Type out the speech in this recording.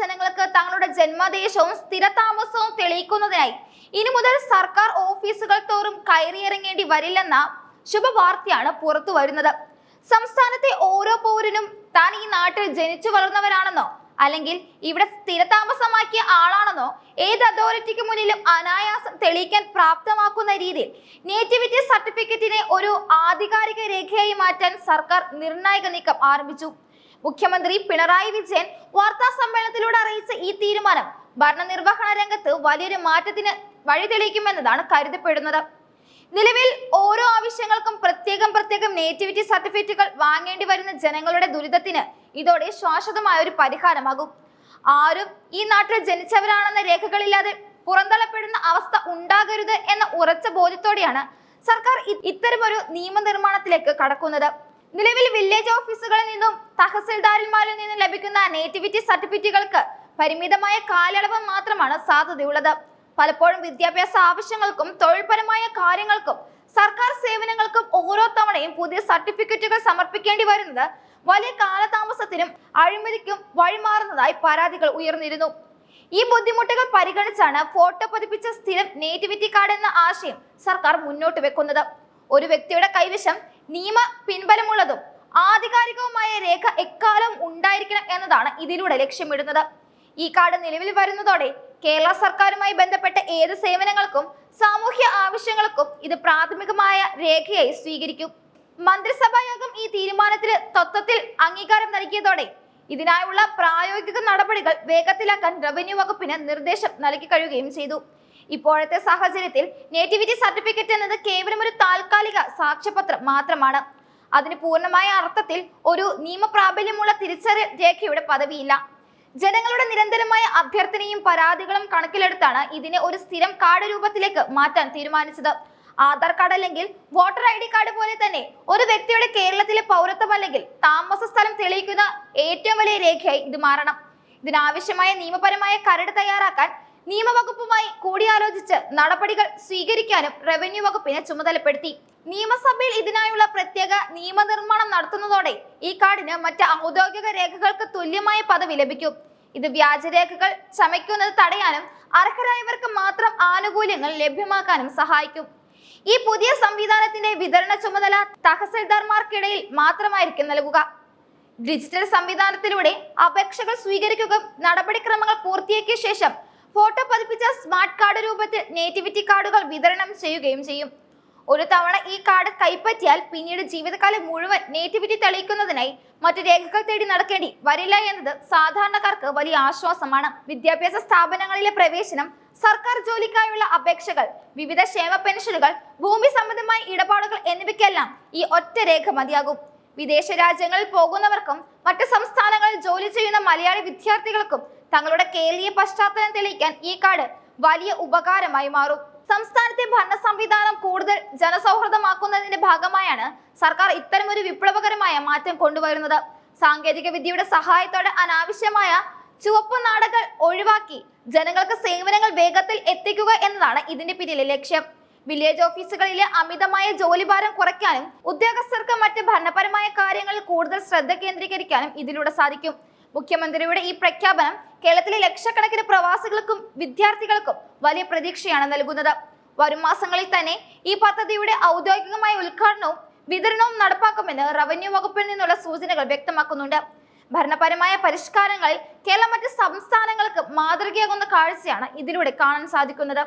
ജനങ്ങൾക്ക് തങ്ങളുടെ ജന്മദേശവും സ്ഥിരതാമസവും തെളിയിക്കുന്നതിനായി. ഇനി മുതൽ സർക്കാർ ഓഫീസുകൾ തോറും കയറിയിറങ്ങേണ്ടി വരില്ലെന്ന ശുഭവാർത്തയാണ് പുറത്തു വരുന്നത്. സംസ്ഥാനത്തെ ഓരോ പൗരനും താൻ ഈ നാട്ടിൽ ജനിച്ചു വളർന്നവരാണെന്നോ അല്ലെങ്കിൽ ഇവിടെ സ്ഥിരതാമസമാക്കിയ ആളാണെന്നോ ഏത് അതോറിറ്റിക്ക് മുന്നിലും അനായാസം തെളിയിക്കാൻ പ്രാപ്തമാക്കുന്ന രീതിയിൽ നേറ്റിവിറ്റി സർട്ടിഫിക്കറ്റിനെ ഒരു ആധികാരിക രേഖയായി മാറ്റാൻ സർക്കാർ നിർണായക നീക്കം ആരംഭിച്ചു. മുഖ്യമന്ത്രി പിണറായി വിജയൻ വാർത്താ ഈ തീരുമാനം ഭരണനിർവഹണ രംഗത്ത് വലിയൊരു മാറ്റത്തിന് വഴി തെളിയിക്കുമെന്നതാണ് കരുതപ്പെടുന്നത്. നിലവിൽ ഓരോ ആവശ്യങ്ങൾക്കും പ്രത്യേകം പ്രത്യേകം നേറ്റിവിറ്റി സർട്ടിഫിക്കറ്റുകൾ വാങ്ങേണ്ടി വരുന്ന ജനങ്ങളുടെ ദുരിതത്തിന് ഇതോടെ ശാശ്വതമായ ഒരു പരിഹാരമാകും. ആരും ഈ നാട്ടിൽ ജനിച്ചവരാണെന്ന രേഖകളില്ലാതെ പുറന്തള്ളപ്പെടുന്ന അവസ്ഥ ഉണ്ടാകരുത് എന്ന ഉറച്ച ബോധ്യത്തോടെയാണ് സർക്കാർ ഇത്തരമൊരു നിയമനിർമ്മാണത്തിലേക്ക് കടക്കുന്നത്. നിലവിൽ വില്ലേജ് ഓഫീസുകളിൽ നിന്നും തഹസിൽദാരന്മാരിൽ നിന്നും ലഭിക്കുന്ന നേറ്റിവിറ്റി സർട്ടിഫിക്കറ്റുകൾക്ക് പരിമിതമായ കാലയളവ് മാത്രമാണ് സാധ്യതയുള്ളത്. പലപ്പോഴും വിദ്യാഭ്യാസ ആവശ്യങ്ങൾക്കും തൊഴിൽപരമായ കാര്യങ്ങൾക്കും സർക്കാർ സേവനങ്ങൾക്കും ഓരോ തവണയും പുതിയ സർട്ടിഫിക്കറ്റുകൾ സമർപ്പിക്കേണ്ടി വരുന്നത് വലിയ കാലതാമസത്തിനും അഴിമതിക്കും വഴിമാറുന്നതായി പരാതികൾ ഉയർന്നിരുന്നു. ഈ ബുദ്ധിമുട്ടുകൾ പരിഗണിച്ചാണ് ഫോട്ടോ പതിപ്പിച്ച സ്ഥിരം നേറ്റിവിറ്റി കാർഡ് എന്ന ആശയം സർക്കാർ മുന്നോട്ട് വെക്കുന്നത്. ഒരു വ്യക്തിയുടെ കൈവശം നിയമ പിൻബലമുള്ളതും ആധികാരികവുമായ രേഖ എക്കാലവും ഉണ്ടായിരിക്കണം എന്നതാണ് ഇതിലൂടെ ലക്ഷ്യമിടുന്നത്. ഈ കാർഡ് നിലവിൽ വരുന്നതോടെ കേരള സർക്കാരുമായി ബന്ധപ്പെട്ട ഏത് സേവനങ്ങൾക്കും സാമൂഹ്യ ആവശ്യങ്ങൾക്കും ഇത് പ്രാഥമികമായ രേഖയായി സ്വീകരിക്കും. മന്ത്രിസഭായോഗം ഈ തീരുമാനത്തിന് തത്വത്തിൽ അംഗീകാരം നൽകിയതോടെ ഇതിനായുള്ള പ്രായോഗിക നടപടികൾ വേഗത്തിലാക്കാൻ റവന്യൂ വകുപ്പിന് നിർദ്ദേശം നൽകി കഴിയുകയും ചെയ്തു. ഇപ്പോഴത്തെ സാഹചര്യത്തിൽ നേറ്റിവിറ്റി സർട്ടിഫിക്കറ്റ് എന്നത് കേവലം ഒരു താൽക്കാലിക സാക്ഷ്യപത്രം മാത്രമാണ്. അതിന് പൂർണമായ അർത്ഥത്തിൽ ഒരു നിയമപ്രാബല്യമുള്ള തിരിച്ചറിയൽ രേഖയുടെ പദവിയില്ല. ജനങ്ങളുടെ നിരന്തരമായ അഭ്യർത്ഥനയും പരാതികളും കണക്കിലെടുത്താണ് ഇതിനെ ഒരു സ്ഥിരം കാർഡ് രൂപത്തിലേക്ക് മാറ്റാൻ തീരുമാനിച്ചത്. ആധാർ കാർഡ് അല്ലെങ്കിൽ വോട്ടർ ഐ ഡി കാർഡ് പോലെ തന്നെ ഒരു വ്യക്തിയുടെ കേരളത്തിലെ പൗരത്വം അല്ലെങ്കിൽ താമസ സ്ഥലം തെളിയിക്കുന്ന ഏറ്റവും വലിയ രേഖയായി ഇത് മാറണം. ഇതിനാവശ്യമായ നിയമപരമായ കരട് തയ്യാറാക്കാൻ നിയമവകുപ്പുമായി കൂടിയാലോചിച്ച് നടപടികൾ സ്വീകരിക്കാനും റവന്യൂ വകുപ്പിനെ ചുമതലപ്പെടുത്തി. നിയമസഭയിൽ ഇതിനായുള്ള പ്രത്യേക നിയമനിർമ്മാണം നടത്തുന്നതോടെ ഈ കാർഡിന് മറ്റ് ഔദ്യോഗിക രേഖകൾക്ക് തുല്യമായ പദവി ലഭിക്കും. ഇത് വ്യാജരേഖകൾ ചമയ്ക്കുന്നത് തടയാനും അർഹരായവർക്ക് മാത്രം ആനുകൂല്യങ്ങൾ ലഭ്യമാക്കാനും സഹായിക്കും. ഈ പുതിയ സംവിധാനത്തിന്റെ വിതരണ ചുമതല തഹസിൽദാർമാർക്കിടയിൽ മാത്രമായിരിക്കും നൽകുക. ഡിജിറ്റൽ സംവിധാനത്തിലൂടെ അപേക്ഷകൾ സ്വീകരിക്കുകയും നടപടിക്രമങ്ങൾ പൂർത്തിയാക്കിയ ശേഷം ഫോട്ടോ പതിപ്പിച്ച സ്മാർട്ട് കാർഡ് രൂപത്തിൽ നേറ്റിവിറ്റി കാർഡുകൾ വിതരണം ചെയ്യുകയും ചെയ്യും. ഒരു തവണ ഈ കാർഡ് കൈപ്പറ്റിയാൽ പിന്നീട് ജീവിതകാലം മുഴുവൻ നേറ്റിവിറ്റി തെളിയിക്കുന്നതിനായി മറ്റു രേഖകൾ തേടി നടക്കേണ്ടി വരില്ല എന്നത് സാധാരണക്കാർക്ക് വലിയ ആശ്വാസമാണ്. വിദ്യാഭ്യാസ സ്ഥാപനങ്ങളിലെ പ്രവേശനം സർക്കാർ ജോലിക്കായുള്ള അപേക്ഷകൾ വിവിധ ക്ഷേമ പെൻഷനുകൾ ഭൂമി സംബന്ധമായ ഇടപാടുകൾ എന്നിവയ്ക്കെല്ലാം ഈ ഒറ്റ രേഖ മതിയാകും. വിദേശ രാജ്യങ്ങളിൽ പോകുന്നവർക്കും മറ്റ് സംസ്ഥാനങ്ങളിൽ ജോലി ചെയ്യുന്ന മലയാളി വിദ്യാർത്ഥികൾക്കും തങ്ങളുടെ കേരളീയ പശ്ചാത്തലം തെളിയിക്കാൻ ഈ കാർഡ് വലിയ ഉപകാരമായി മാറും. സംസ്ഥാനത്തെ ഭരണ സംവിധാനം കൂടുതൽ ജനസൗഹൃദമാക്കുന്നതിന്റെ ഭാഗമായാണ് സർക്കാർ ഇത്തരമൊരു വിപ്ലവകരമായ മാറ്റം കൊണ്ടുവരുന്നത്. സാങ്കേതിക വിദ്യയുടെ സഹായത്തോടെ അനാവശ്യമായ ചുവപ്പ് നാടകൾ ഒഴിവാക്കി ജനങ്ങൾക്ക് സേവനങ്ങൾ വേഗത്തിൽ എത്തിക്കുക എന്നതാണ് ഇതിന്റെ പിന്നിലെ ലക്ഷ്യം. വില്ലേജ് ഓഫീസുകളിലെ അമിതമായ ജോലിഭാരം കുറയ്ക്കാനും ഉദ്യോഗസ്ഥർക്ക് മറ്റ് ഭരണപരമായ കാര്യങ്ങളിൽ കൂടുതൽ ശ്രദ്ധ കേന്ദ്രീകരിക്കാനും ഇതിലൂടെ സാധിക്കും. മുഖ്യമന്ത്രിയുടെ ഈ പ്രഖ്യാപനം കേരളത്തിലെ ലക്ഷക്കണക്കിന് പ്രവാസികൾക്കും വിദ്യാർത്ഥികൾക്കും വലിയ പ്രതീക്ഷയാണ് നൽകുന്നത്. വരും മാസങ്ങളിൽ തന്നെ ഈ പദ്ധതിയുടെ ഔദ്യോഗികമായ ഉദ്ഘാടനവും വിതരണവും നടപ്പാക്കുമെന്ന് റവന്യൂ വകുപ്പിൽ നിന്നുള്ള സൂചനകൾ വ്യക്തമാക്കുന്നുണ്ട്. ഭരണപരമായ പരിഷ്കാരങ്ങളിൽ കേരളം മറ്റ് സംസ്ഥാനങ്ങൾക്ക് മാതൃകയാകുന്ന കാഴ്ചയാണ് ഇതിലൂടെ കാണാൻ സാധിക്കുന്നത്.